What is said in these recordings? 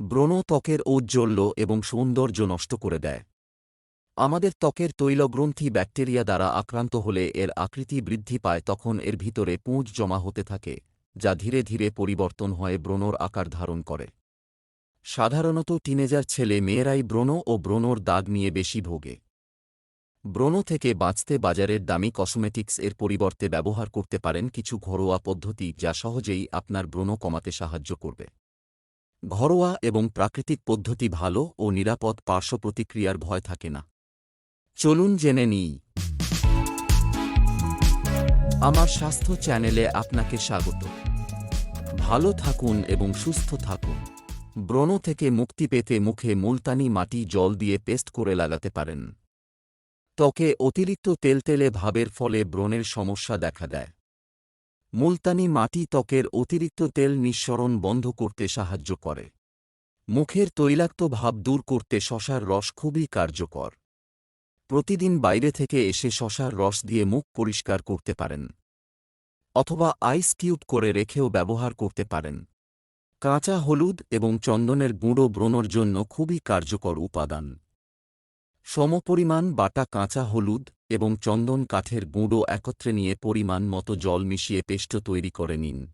ব্রণ ত্বকের ঔজ্জ্বল্য এবং সৌন্দর্য নষ্ট করে দেয়। আমাদের ত্বকের তৈলগ্রন্থি ব্যাকটেরিয়া দ্বারা আক্রান্ত হলে এর আকৃতি বৃদ্ধি পায় তখন এর ভিতরে পুঁজ জমা হতে থাকে, যা ধীরে ধীরে পরিবর্তন হয়ে ব্রণর আকার ধারণ করে। সাধারণত টিনেজার ছেলে মেয়েরাই ব্রণ ও ব্রণর দাগ নিয়ে বেশি ভোগে। ব্রণ থেকে বাঁচতে বাজারের দামি কসমেটিক্স এর পরিবর্তে ব্যবহার করতে পারেন কিছু ঘরোয়া পদ্ধতি যা সহজেই আপনার ব্রণ কমাতে সাহায্য করবে। ঘরোয়া এবং প্রাকৃতিক পদ্ধতি ভালো ও নিরাপদ পার্শ্ব প্রতিক্রিয়ার ভয় থাকে না। চলুন জেনে নিই। আমার স্বাস্থ্য চ্যানেলে আপনাকে স্বাগত। ভালো থাকুন এবং সুস্থ থাকুন। ব্রণ থেকে মুক্তি পেতে মুখে মুলতানি মাটি জল দিয়ে পেস্ট করে লাগাতে পারেন। ত্বকে অতিরিক্ত তেলতেলে ভাবের ফলে ব্রণের সমস্যা দেখা দেয়। মুলতানি মাটি ত্বকের অতিরিক্ত তেল নিঃসরণ বন্ধ করতে সাহায্য করে। মুখের তৈলাক্ত ভাব দূর করতে শশার রস খুবই কার্যকর। প্রতিদিন বাইরে থেকে এসে শশার রস দিয়ে মুখ পরিষ্কার করতে পারেন। অথবা আইস কিউব করে রেখেও ব্যবহার করতে পারেন। কাঁচা হলুদ এবং চন্দনের গুঁড়ো ব্রণর জন্য খুবই কার্যকর উপাদান। সমপরিমাণ বাটা কাঁচা হলুদ এবং চন্দন কাঠের গুঁড়ো একত্রে নিয়ে পরিমাণ মতো জল মিশিয়ে পেষ্ট তৈরি করে নিন।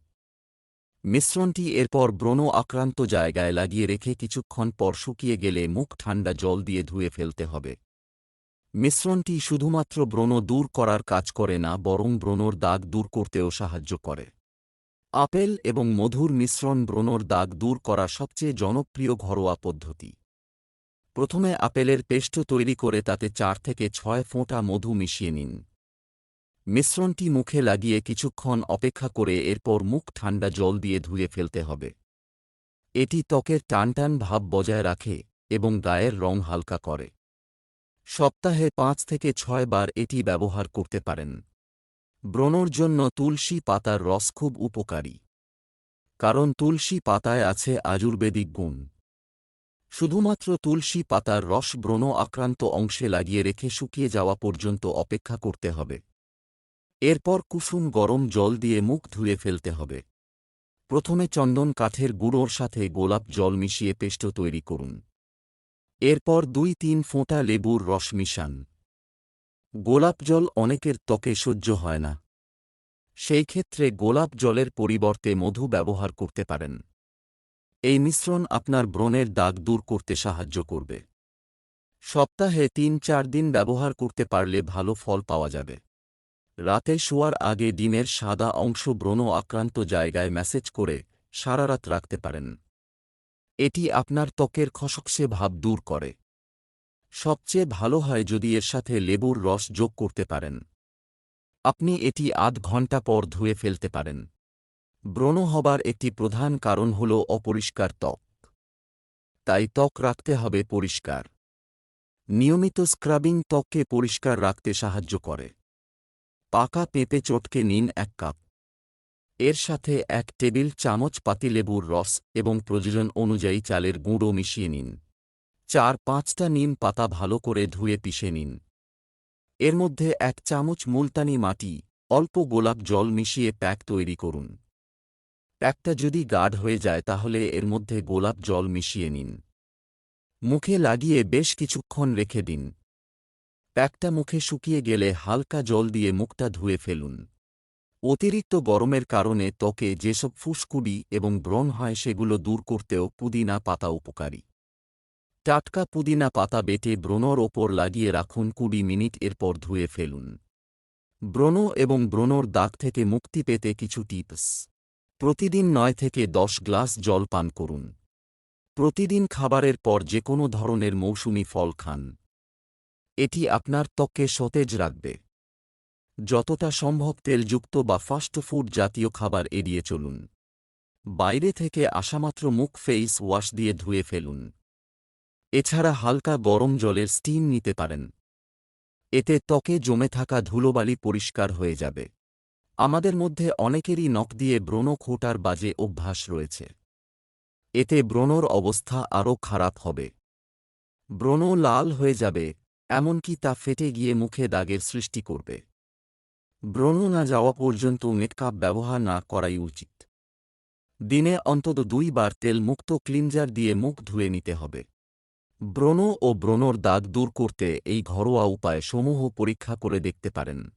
মিশ্রণটি এরপর ব্রণ আক্রান্ত জায়গায় লাগিয়ে রেখে কিছুক্ষণ পর শুকিয়ে গেলে মুখ ঠান্ডা জল দিয়ে ধুয়ে ফেলতে হবে। মিশ্রণটি শুধুমাত্র ব্রণ দূর করার কাজ করে না, বরং ব্রণর দাগ দূর করতেও সাহায্য করে। আপেল এবং মধুর মিশ্রণ ব্রণর দাগ দূর করা সবচেয়ে জনপ্রিয় ঘরোয়া পদ্ধতি। প্রথমে আপেলের পেস্ট তৈরি করে তাতে চার থেকে ছয় ফোঁটা মধু মিশিয়ে নিন। মিশ্রণটি মুখে লাগিয়ে কিছুক্ষণ অপেক্ষা করে এরপর মুখ ঠান্ডা জল দিয়ে ধুয়ে ফেলতে হবে। এটি ত্বকের টানটান ভাব বজায় রাখে এবং গায়ের রং হালকা করে। সপ্তাহে পাঁচ থেকে ছয় বার এটি ব্যবহার করতে পারেন। ব্রণর জন্য তুলসী পাতার রস খুব উপকারী। কারণ তুলসী পাতায় আছে আয়ুর্বেদিক গুণ। শুধুমাত্র তুলসী পাতার রস ব্রণ আক্রান্ত অংশে লাগিয়ে রেখে শুকিয়ে যাওয়া পর্যন্ত অপেক্ষা করতে হবে। এরপর কুসুম গরম জল দিয়ে মুখ ধুয়ে ফেলতে হবে। প্রথমে চন্দন কাঠের গুঁড়োর সাথে গোলাপ জল মিশিয়ে পেস্ট তৈরি করুন। এরপর দুই তিন ফোঁটা লেবুর রস মিশান। গোলাপ জল অনেকের ত্বকে সহ্য হয় না। সেই ক্ষেত্রে গোলাপ জলের পরিবর্তে মধু ব্যবহার করতে পারেন। এই মিশ্রণ আপনার ব্রণের দাগ দূর করতে সাহায্য করবে। সপ্তাহে তিন চার দিন ব্যবহার করতে পারলে ভালো ফল পাওয়া যাবে। রাতে শোয়ার আগে ডিমের সাদা অংশ ব্রণ আক্রান্ত জায়গায় ম্যাসেজ করে সারা রাত রাখতে পারেন। এটি আপনার ত্বকের খসকসে ভাব দূর করে। সবচেয়ে ভালো হয় যদি এর সাথে লেবুর রস যোগ করতে পারেন। আপনি এটি আধ ঘণ্টা পর ধুয়ে ফেলতে পারেন। ব্রণ হবার একটি প্রধান কারণ হল অপরিষ্কার ত্বক। তাই ত্বক রাখতে হবে পরিষ্কার। নিয়মিত স্ক্রাবিং ত্বককে পরিষ্কার রাখতে সাহায্য করে। পাকা পেঁপে চটকে নিন এক কাপ। এর সাথে এক টেবিল চামচ পাতিলেবুর রস এবং প্রয়োজন অনুযায়ী চালের গুঁড়ো মিশিয়ে নিন। চার পাঁচটা নিম পাতা ভালো করে ধুয়ে পিষে নিন। এর মধ্যে এক চামচ মুলতানি মাটি, অল্প গোলাপ জল মিশিয়ে প্যাক তৈরি করুন। প্যাকটা যদি গাঢ় হয়ে যায় তাহলে এর মধ্যে গোলাপ জল মিশিয়ে নিন। মুখে লাগিয়ে বেশ কিছুক্ষণ রেখে দিন। প্যাকটা মুখে শুকিয়ে গেলে হালকা জল দিয়ে মুখটা ধুয়ে ফেলুন। অতিরিক্ত গরমের কারণে ত্বকে যেসব ফুসকুডি এবং ব্রণ হয় সেগুলো দূর করতেও পুদিনা পাতা উপকারী। টাটকা পুদিনা পাতা বেটে ব্রণর ওপর লাগিয়ে রাখুন কুড়ি মিনিট এরপর ধুয়ে ফেলুন। ব্রণ এবং ব্রণর দাগ থেকে মুক্তি পেতে কিছু টিপস। প্রতিদিন নয় থেকে দশ গ্লাস জল পান করুন। প্রতিদিন খাবারের পর যে কোনো ধরনের মৌসুমি ফল খান। এটি আপনার ত্বককে সতেজ রাখবে। যতটা সম্ভব তেলযুক্ত বা ফাস্ট ফুড জাতীয় খাবার এড়িয়ে চলুন। বাইরে থেকে আসামাত্র মুখ ফেইস ওয়াশ দিয়ে ধুয়ে ফেলুন। এছাড়া হালকা গরম জলের স্টিম নিতে পারেন। এতে ত্বকে জমে থাকা ধুলোবালি পরিষ্কার হয়ে যাবে। আমাদের মধ্যে অনেকেরই নখ দিয়ে ব্রণ খোটার বাজে অভ্যাস রয়েছে। এতে ব্রণর অবস্থা আরও খারাপ হবে। ব্রণ লাল হয়ে যাবে, এমনকি তা ফেটে গিয়ে মুখে দাগের সৃষ্টি করবে। ব্রণ না যাওয়া পর্যন্ত মেকআপ ব্যবহার না করাই উচিত। দিনে অন্তত দুইবার তেলমুক্ত ক্লিনজার দিয়ে মুখ ধুয়ে নিতে হবে। ব্রণ ও ব্রণর দাগ দূর করতে এই ঘরোয়া উপায় সমূহ পরীক্ষা করে দেখতে পারেন।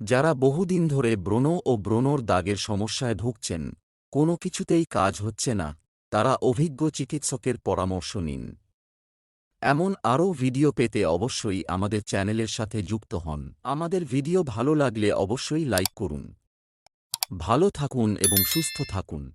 যারা বহুদিন ধরে ব্রণ ও ব্রণর দাগের সমস্যায় ভুগছেন, কোনো কিছুতেই কাজ হচ্ছে না, তারা অভিজ্ঞ চিকিৎসকের পরামর্শ নিন। এমন আরও ভিডিও পেতে অবশ্যই আমাদের চ্যানেলের সাথে যুক্ত হন। আমাদের ভিডিও ভালো লাগলে অবশ্যই লাইক করুন। ভালো থাকুন এবং সুস্থ থাকুন।